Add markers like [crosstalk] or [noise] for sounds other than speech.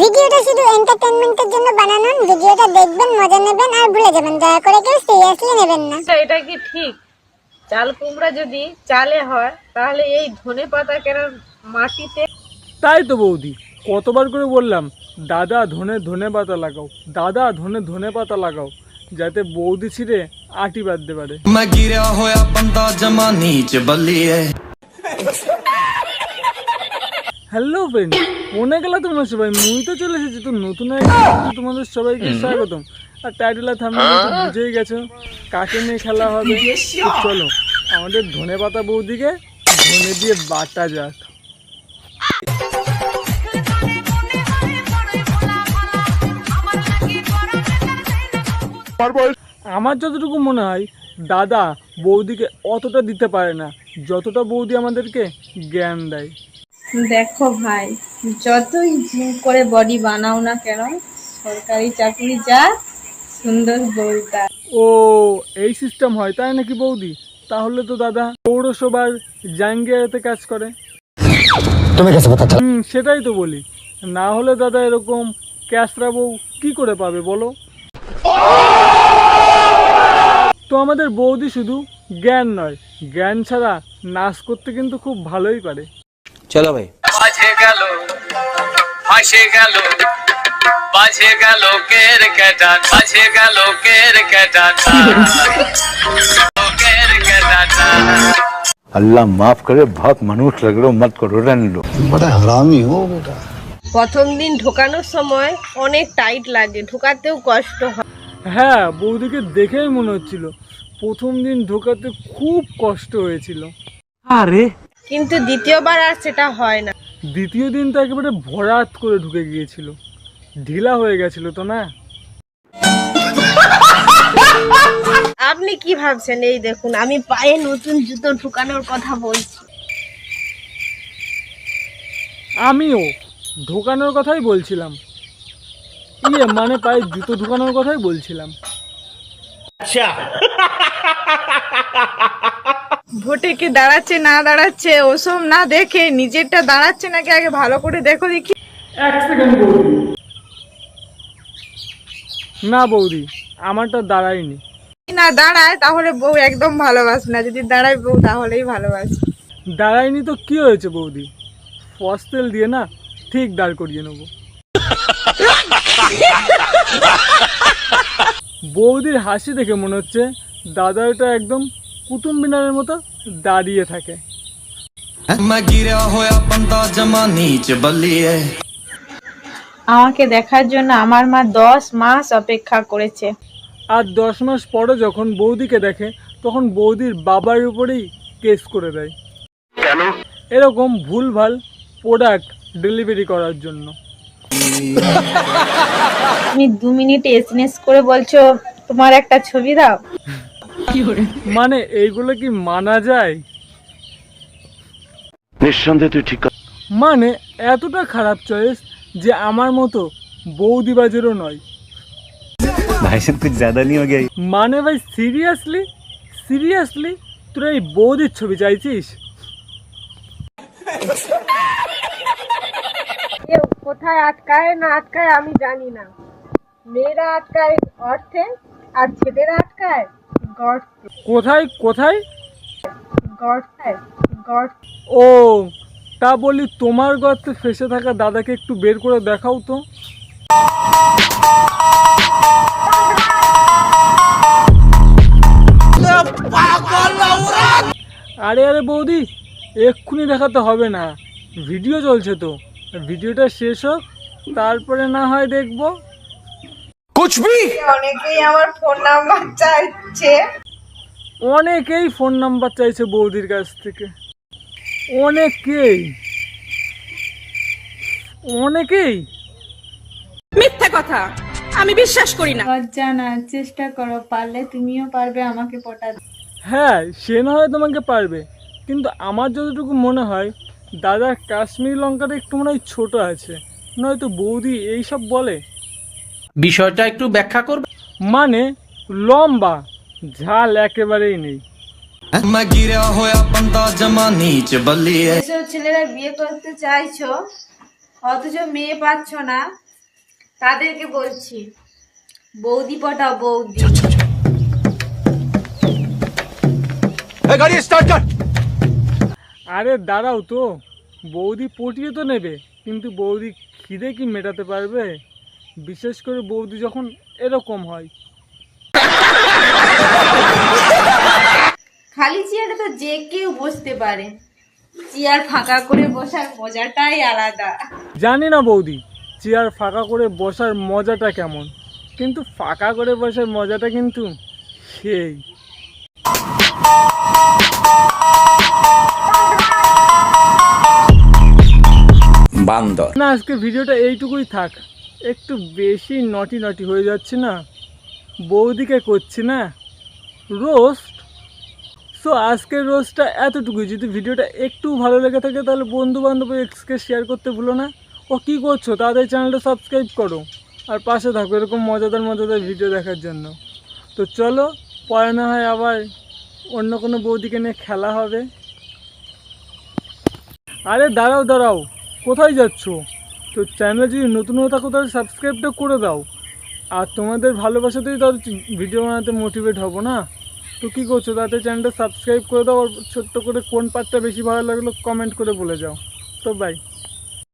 ভিডিওটা শুধু এন্টারটেইনমেন্টের জন্য বানানো ভিডিওটা দেখবেন মজা নেবেন আর ভুলে যাবেন দয়া করে কেউ সিরিয়াসলি নেবেন না। আচ্ছা, এটা কি ঠিক? চাল কুমড়া যদি চালে হয় তাহলে এই ধনে পাতা কেন মাটিতে তাই তো বৌদি কতবার করে বললাম দাদা ধনে ধনে পাতা লাগাও দাদা ধনে ধনে পাতা লাগাও যাতে বৌদি ছিঁড়ে আটি বাঁধতে পারে। হ্যালো ফ্রেন্ড মনে গেল তোমরা সবাই মুই তো চলে এসেছি তো নতুন তোমাদের সবাইকে স্বাগতম। আর টাইটেল আর বুঝেই গেছো কাকে নিয়ে খেলা হবে? চলো আমাদের ধনে পাতা বৌদিকে ধনে দিয়ে বাটা যাক। আমার যতটুকু মনে হয় দাদা বৌদিকে অতটা দিতে পারে না যতটা বৌদি আমাদেরকে জ্ঞান দেয়। দেখো ভাই যতই জিম করে বডি বানাও না কেন সরকারি চাকরি যা সুন্দর বউটা। ও এই সিস্টেম হয় তাই নাকি বৌদি? তাহলে তো দাদা পৌরসভার জাঙ্গিয়াতে কাজ করে। তুমি হুম সেটাই তো বলি। না হলে দাদা এরকম ক্যাশরা বউ কি করে পাবে বলো? তো আমাদের বৌদি শুধু জ্ঞান নয় জ্ঞান ছাড়া নাচ করতে কিন্তু খুব ভালোই পারে। চলো ভাই বাজে গেল ফাঁসে গেল বাজে গেল কের কেটান বাজে গেল কের কেটান কের কেটান अल्लाह माफ करे बहुत मनुष्य लग रहे हो मत करो रहने लो প্রথম দিন ঢোকানোর সময় অনেক টাইট লাগে ঢোকাতেও কষ্ট হয় হ্যাঁ বৌদিকে দেখেই মনে হচ্ছিল প্রথম দিন ঢোকাতে খুব কষ্ট হয়েছিল কিন্তু দ্বিতীয়বার আর সেটা হয় না। দ্বিতীয় দিন তো একেবারে ভরাত করে ঢুকে গিয়েছিল। ঢিলা হয়ে গেছিল তো না? আপনি কি ভাবছেন? এই দেখুন আমি পায়ে নতুন জুতো ঢুকানোর কথা বলছি। আমিও ঢোকানোর কথাই বলছিলাম। ইয়ে মানে পায়ে জুতো ঢোকানোর কথাই বলছিলাম। [laughs] ভোটে কি দাঁড়াচ্ছে না দাঁড়াচ্ছে ওসব না দেখে নিজেরটা দাঁড়াচ্ছে নাকি আগে ভালো করে দেখো দেখি। এক সেকেন্ড বৌদি। না বৌদি আমারটা দাঁড়ায়নি। না দাঁড়ায় তাহলে বউ একদম ভালোবাসে না। যদি দাঁড়ায় বউ তাহলেই ভালোবাসে। দাঁড়ায়নি তো কি হয়েছে বৌদি? ফস্তেল দিয়ে না ঠিক দাঁড় করিয়ে নেব। বৌদির হাসি দেখে মনে হচ্ছে দাদাটা একদম কুতুব মিনারের মতো দাঁড়িয়ে থাকে। হ্যাঁ? আমাকে দেখার জন্য আমার মা দশ মাস অপেক্ষা করেছে। আর দশ মাস পরে যখন বৌদিকে দেখে তখন বৌদির বাবার উপরেই কেস করে দেয়। কেন? এরকম ভুলভাল প্রোডাক্ট ডেলিভারি করার জন্য। তুমি দু মিনিট এসএনএস করে বলছো তোমার একটা ছবি দাও। মানে এইগুলো কি মানা যায়? নিঃসন্দেহে তুই ঠিক মানে এতটা খারাপ চয়েস যে আমার মতো বৌদি বাজেরও নয়। মানে ভাই সিরিয়াসলি সিরিয়াসলি তোর এই বৌদির ছবি চাইছিস? কোথায় আটকায় না আটকায় আমি জানি না। মেয়েরা আটকায় অর্থে আর ছেলেরা আটকায়? গর্তে কোথায় কোথায়? গর্তে গর্তে ও তা বলি তোমার গর্তে ফেসে থাকা দাদাকে একটু বের করে দেখাও তো। আরে আরে বৌদি এক্ষুনি দেখাতে হবে না। ভিডিও চলছে তো। ভিডিওটা শেষ হোক তারপরে না হয় দেখব। অনেকেই আমার ফোন নাম্বার অনেকেই ফোন নাম্বার চাইছে বৌদির কাছ থেকে। অনেকেই। অনেকেই। মিথ্যা কথা। আমি বিশ্বাস লজ্জা না চেষ্টা করো পারলে তুমিও পারবে আমাকে পটাতে হ্যাঁ সে না হয় তোমাকে পারবে। কিন্তু আমার যতটুকু মনে হয় দাদা কাশ্মীর লঙ্কাটা একটু মনে হয় ছোটো আছে। নয়তো বৌদি এইসব বলে। বিষয়টা একটু ব্যাখ্যা করবে? মানে লম্বা। ঝাল একেবারেই নেই। এসব ছেলেরা বিয়ে করতে চাইছো অথচ মেয়ে পাচ্ছ না তাদেরকে বলছি বৌদি পটাও বৌদি। আরে দাঁড়াও তো বৌদি পটিয়ে তো নেবে কিন্তু বৌদি খিদে কি মেটাতে পারবে? বিশেষ করে বৌদি যখন এরকম হয়। খালি চেয়ারে তো যে কেউ বসতে পারে। চেয়ার ফাঁকা করে বসার মজাটাই আলাদা। জানি না বৌদি চেয়ার ফাঁকা করে বসার মজাটা কেমন? কিন্তু ফাঁকা করে বসার মজাটা কিন্তু সেই। বান্দর। না আজকে ভিডিওটা এইটুকুই থাক। একটু বেশি নটি নটি হয়ে যাচ্ছে না। বৌদিকে করছি না। রোস্ট। সো আজকের রোস্টটা এতটুকুই। যদি ভিডিওটা একটু ভালো লেগে থাকে, তাহলে বন্ধু বান্ধব এক্সকে শেয়ার করতে ভুলো না। ও কী করছ? তাদের চ্যানেলটা সাবস্ক্রাইব করো। আর পাশে থাকো এরকম মজাদার মজাদার ভিডিও দেখার জন্য। তো চলো, পরে না হয় আবার অন্য কোনো বৌদিকে নিয়ে খেলা হবে। আরে, দাঁড়াও দাঁড়াও। কোথায় যাচ্ছো? তো চ্যানেলে যদি নতুন হয়ে থাকো, তাহলে সাবস্ক্রাইবটা করে দাও। আর তোমাদের ভালোবাসাতেই তো ভিডিও বানাতে মোটিভেট হব না? তো কী করছ? তাতে চ্যানেলটা সাবস্ক্রাইব করে দাও ছোট্ট করে কোন পার্টটা বেশি ভালো লাগল কমেন্ট করে বলে যাও। তো বাই